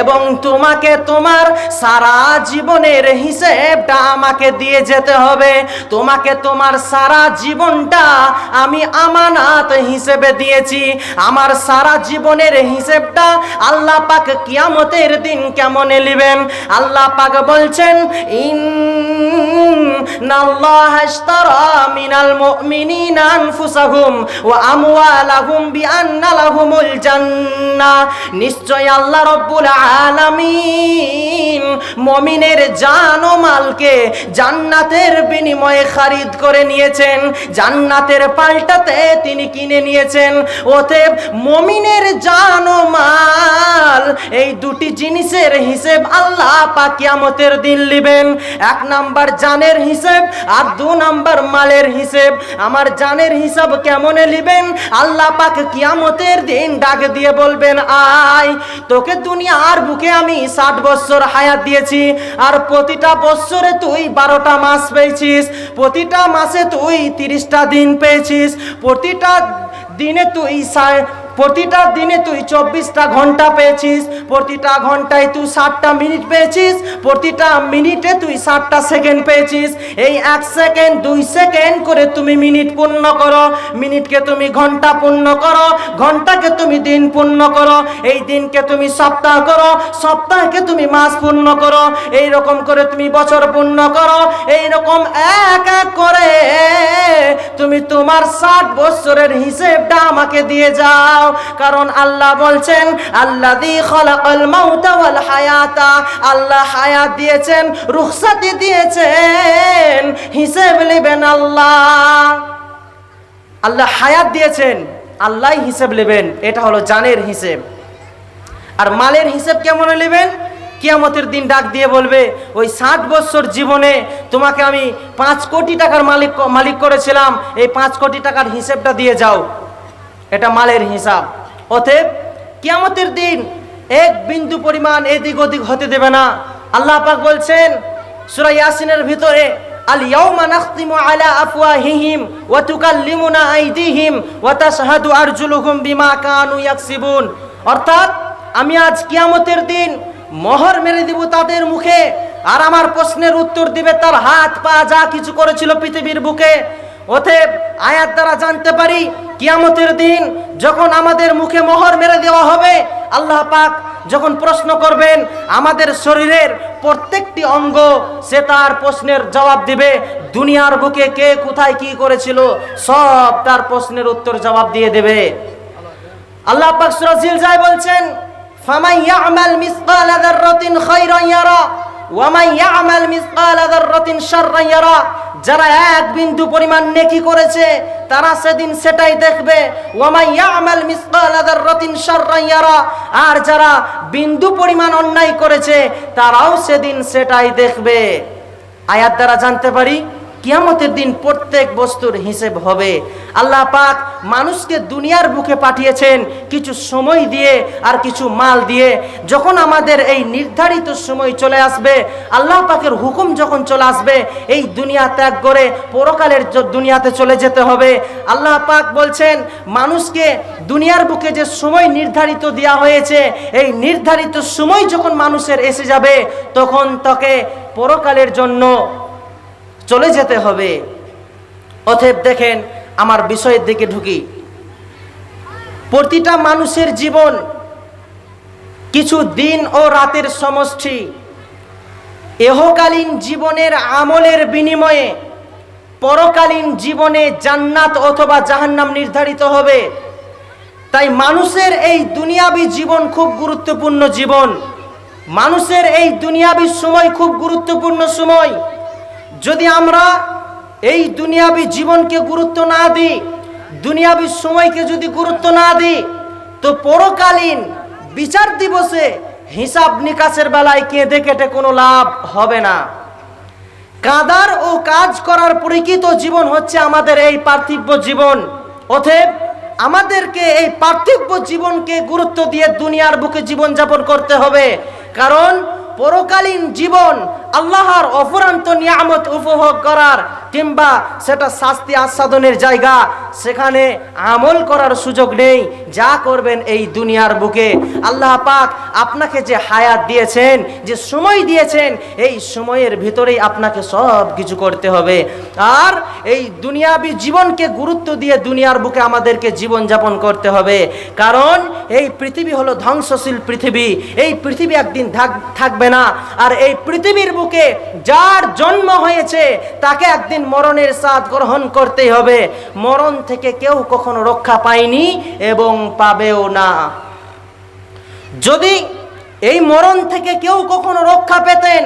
এবং তোমাকে তোমার সারা জীবনের হিসেবটা আমাকে দিয়ে যেতে হবে। তোমাকে তোমার সারা জীবনটা আমি আমানাত হিসেবে দিয়েছি। আমার সারা জীবনের হিসেবটা আল্লাহ পাক কিয়ামতের দিন কেমন নেবেন আল্লাহ পাক বলছেন জান্নাহ। নিশ্চয় আল্লাহ রব্বুল আলামিন। মমিনের জান ও মালকে জান্নাতের বিনিময়ে খারিদ করে নিয়েছেন। জান্নাতের পাল্টাতে তিনি কিনে নিয়েছেন। অতএব মমিনের জান ও মাল, এই দুটি জিনিসের হিসেব আল্লাহ পাক কিয়ামতের দিন লিবেন। এক নাম্বার জানের হিসেব আর দু নাম্বার মালের হিসেব। আমার জানের হিসাব কেমনে লিবেন? আল্লাহ পাক কিয়ামতের দিন ডাক দিয়ে বলবেন, আয়, তোকে দুনিয়ার বুকে আমি ষাট বছর হায়াত দিয়েছি। আর প্রতিটা বৎসরে তুই বারোটা মাস পেয়েছিস, প্রতিটা মাসে তুই তিরিশটা দিন পেয়েছিস, প্রতিটা দিনে তুই প্রতিটা দিনে তুই চব্বিশটা ঘণ্টা পেয়েছিস, প্রতিটা ঘন্টায় তুই ষাটটা মিনিট পেয়েছিস, প্রতিটা মিনিটে তুই ষাটটা সেকেন্ড পেয়েছিস। এই এক সেকেন্ড, দুই সেকেন্ড করে তুমি মিনিট পূর্ণ করো। মিনিটকে তুমি ঘণ্টা পূর্ণ করো, ঘন্টাকে তুমি দিন পূর্ণ করো। এই দিনকে তুমি সপ্তাহ করো, সপ্তাহকে তুমি মাস পূর্ণ করো। এই রকম করে তুমি বছর পূর্ণ করো। এই রকম এক এক করে তুমি তোমার ষাট বছরের হিসেবটা আমাকে দিয়ে যাও। কারণ আল্লাহ বলছেন আল্লাহ দি খলাকাল হায়াতা। আল্লাহ হায়াত দিয়েছেন, রুখসাতি দিয়েছেন, হিসেব নেবেন আল্লাহ। আল্লাহ হায়াত দিয়েছেন, আল্লাহ হিসেব নেবেন, এটা হলো জানের হিসেব। আর মালের হিসেব কেমন নেবেন? কিয়ামতের দিন ডাক দিয়ে বলবে, ওই ষাট বছর জীবনে তোমাকে আমি পাঁচ কোটি টাকার মালিক মালিক করেছিলাম, এই পাঁচ কোটি টাকার হিসেবটা দিয়ে যাও। এটা মালের হিসাব। অতএব কিয়ামতের দিন এক বিন্দু পরিমাণ এদিক ওদিক হতে দেবে না। আল্লাহ পাক বলছেন, সূরা ইয়াসিনের ভিতরে আল ইয়াউমা নাখতিমু আলা আফওয়াহিহিম ওয়া তুকাল্লিমুনা আইদিহিম ওয়া তাশহাদু আরজুলুহুম বিমা কানু ইয়াকসিবুন। অর্থাৎ আমি আজ কিয়ামতের দিন মোহর মেরে দিব তাদের মুখে, আর আমার প্রশ্নের উত্তর দিবে তার হাত পা, যা কিছু করেছিল পৃথিবীর বুকে। অতএব আয়াত দ্বারা জানতে পারি কিয়ামতের দিন যখন আমাদের মুখে মোহর মেরে দেওয়া হবে, আল্লাহ পাক যখন প্রশ্ন করবেন, আমাদের শরীরের প্রত্যেকটি অঙ্গ, সে তার প্রশ্নের জবাব দিবে। দুনিয়ার বুকে কে কোথায় কি করেছিল, সব তার প্রশ্নের উত্তর জবাব দিয়ে দেবে। আল্লাহ পাক সূরা জিলজায় বলছেন, ফামান ইয়ামাল মিসকালা যাররাতিন খায়রান ইয়ারা। যারা এক বিন্দু পরিমাণ নেকি করেছে, তারা সেদিন সেটাই দেখবে। আর যারা বিন্দু পরিমাণ অন্যায় করেছে, তারাও সেদিন সেটাই দেখবে। আয়াত দ্বারা জানতে পারি কিয়ামতের দিন প্রত্যেক বস্তুর হিসেব হবে। আল্লাহ পাক মানুষকে দুনিয়ার বুকে পাঠিয়েছেন কিছু সময় দিয়ে আর কিছু মাল দিয়ে। যখন আমাদের এই নির্ধারিত সময় চলে আসবে, আল্লাহ পাকের হুকুম যখন চলে আসবে, এই দুনিয়া ত্যাগ করে পরকালের দুনিয়াতে চলে যেতে হবে। আল্লাহ পাক বলছেন, মানুষকে দুনিয়ার বুকে যে সময় নির্ধারিত দেওয়া হয়েছে, এই নির্ধারিত সময় যখন মানুষের এসে যাবে, তখন তাকে পরকালের জন্য চলে যেতে হবে। অতএব দেখেন, আমার বিষয়ের দিকে ঢুকি। প্রতিটা মানুষের জীবন কিছু দিন ও রাতের সমষ্টি। এহকালীন জীবনের আমলের বিনিময়ে পরকালীন জীবনে জান্নাত অথবা জাহান্নাম নির্ধারিত হবে। তাই মানুষের এই দুনিয়াবি জীবন খুব গুরুত্বপূর্ণ জীবন। মানুষের এই দুনিয়াবি সময় খুব গুরুত্বপূর্ণ সময়। যদি আমরা এই দুনিয়াবি জীবনকে গুরুত্ব না দিই, দুনিয়াবি সময়কে যদি গুরুত্ব না দিই, তো পরকালীন বিচার দিবসে হিসাব নিকাশের বেলায় কেঁদে কেটে কোনো লাভ হবে না। কাদার ও কাজ করার পরিচিত জীবন হচ্ছে আমাদের এই পার্থিব জীবন। অতএব আমাদেরকে এই পার্থিব জীবনকে গুরুত্ব দিয়ে দুনিয়ার বুকে জীবন যাপন করতে হবে। কারণ পরকালীন জীবন আল্লাহর অফুরান্ত নিয়ামত উপভোগ করার কিংবা সেটা শাস্তি আস্বাদনের জায়গা, সেখানে আমল করার সুযোগ নেই। যা করবেন এই দুনিয়ার বুকে। আল্লাহ পাক আপনাকে যে হায়াত দিয়েছেন, যে সময় দিয়েছেন, এই সময়ের ভিতরেই আপনাকে সব কিছু করতে হবে। আর এই দুনিয়াবি জীবনকে গুরুত্ব দিয়ে দুনিয়ার বুকে আমাদেরকে জীবনযাপন করতে হবে। কারণ এই পৃথিবী হলো ধ্বংসশীল পৃথিবী। এই পৃথিবী একদিন থাক- থাকবে না। আর এই পৃথিবীর বুকে যার জন্ম হয়েছে, তাকে একদিন মরণের স্বাদ গ্রহণ করতেই হবে। মরণ থেকে কেউ কখনো রক্ষা পায়নি এবং পাবেও না। যদি এই মরণ থেকে কেউ কখনো রক্ষা পেতেন,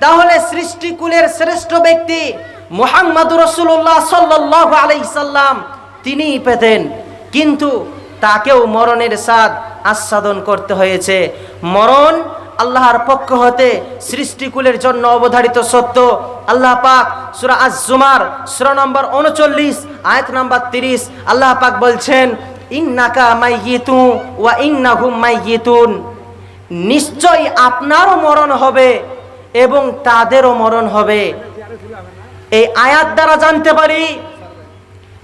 তাহলে সৃষ্টিকুলের শ্রেষ্ঠ ব্যক্তি মোহাম্মদ রসুল্লাহ সাল্লাহ আলাইসাল্লাম তিনিই পেতেন। কিন্তু তাকেও মরণের স্বাদ আস্বাদন করতে হয়েছে। মরণ আল্লাহর পক্ষ হতে সৃষ্টিকুলের জন্য অবধারিত সত্য। আল্লাহ পাক সুরা আজ জুমার সুরা নম্বর উনচল্লিশ, আয়াত নম্বর তিরিশ, আল্লাহ পাক বলছেন, ইন্নাকা মাইয়িতু ওয়া ইন্নাহুম মাইয়িতুন। নিশ্চয় আপনারও মরণ হবে এবং তাদেরও মরণ হবে। এই আয়াত দ্বারা জানতে পারি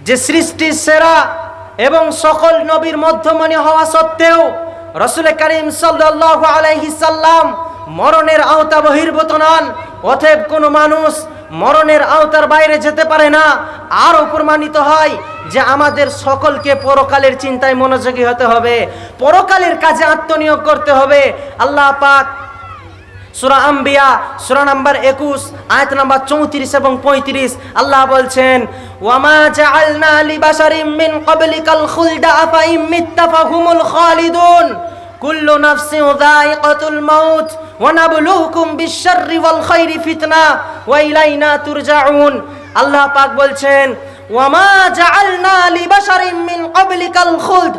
যে সৃষ্টির সেরা এবং সকল নবীর মধ্যমণি হওয়া সত্ত্বেও রসুল করিম সাল্লাহ আলাইহি সাল্লাম মরণের আওতা বহির্ভূত নন। অতএব কোনো মানুষ মরণের আওতার বাইরে যেতে পারে না। আরও প্রমাণিত হয় যে আমাদের সকলকে পরকালের চিন্তায় মনোযোগী হতে হবে। পরকালের কাজে আত্মনিয়োগ করতে হবে। আল্লাহ পাক সুরা আম্বিয়া, সুরা নাম্বার একুশ, আয়াত নাম্বার চৌত্রিশ এবং পঁয়ত্রিশ। আল্লাহ বলছেন, ওয়ামা জাআলনা লিবাশারিম মিন ক্বাবলিকাল খুলদা, আফাইম মিত্তা খালিদুন। কুল্লু নাফসিন যায়িকাতুল মাউত, ওয়া নাবলুকুম বিশ-শাররি ওয়াল খাইরি ফিতনা, ওয়া ইলাইনা তুরজাউন। আল্লাহ পাক বলছেন, ওয়ামা জাআলনা লিবাশারিম মিন ক্বাবলিকাল খুলদ,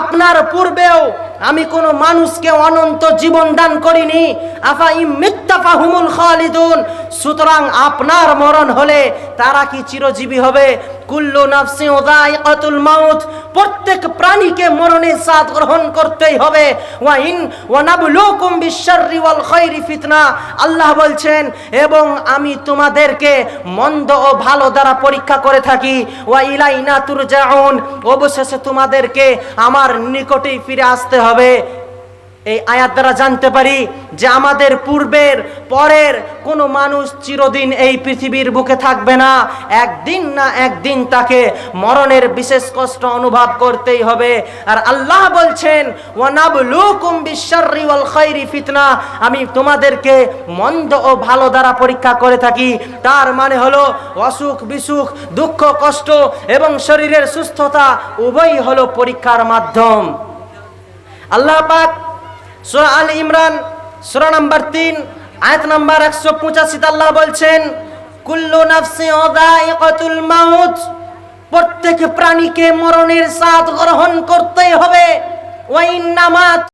আপনার পূর্বেও আমি কোনো মানুষকে অনন্ত জীবন দান করিনি। আফা ইমিত্তাফাহুমুল খালিদুন। সুতরাং আপনার মরণ হলে তারা কি চিরজীবী হবে? কুল্লু নাফসি ওদাইকাতুল মাউত। প্রত্যেক প্রাণীকে মরণের স্বাদ গ্রহণ করতেই হবে। ওয়া ইন ওয়া নাবলুকুম বিশ-শাররি ওয়াল খাইরি ফিতনা। আল্লাহ বলছেন, এবং আমি তোমাদেরকে মন্দ ও ভালো দ্বারা পরীক্ষা করে থাকি। ওয়া ইলাইনা তুরজাউন। অবশেষে তোমাদেরকে আমার নিকটেই ফিরে আসতে হবে। এই আয়াত দ্বারা জানতে পারি যে আমাদের পূর্বের, পরের কোনো মানুষ চিরদিন এই পৃথিবীর বুকে থাকবে না। একদিন না একদিন তাকে মরণের বিশেষ কষ্ট অনুভব করতেই হবে। আর আল্লাহ বলছেন, ওয়ানাবলুকুম বিশ-শাররি ওয়াল খাইরি ফিতনা। আমি তোমাদেরকে মন্দ ও ভালো দ্বারা পরীক্ষা করে থাকি। তার মানে হলো অসুখ, বিসুখ, দুঃখ, কষ্ট এবং শরীরের সুস্থতা উভয়ই হলো পরীক্ষার মাধ্যম। আল্লাহ পাক সুরা আল ইমরান, সুরা নাম্বার তিন, আয়াত নাম্বার একশো পঁচাশিতে আল্লাহ বলছেন, কুল্লু নাফসি ওদাইকাতুল মাউত প্রত্যেক প্রাণীকে মরণের স্বাদ গ্রহণ করতে হবে। ওয়াইন্নামা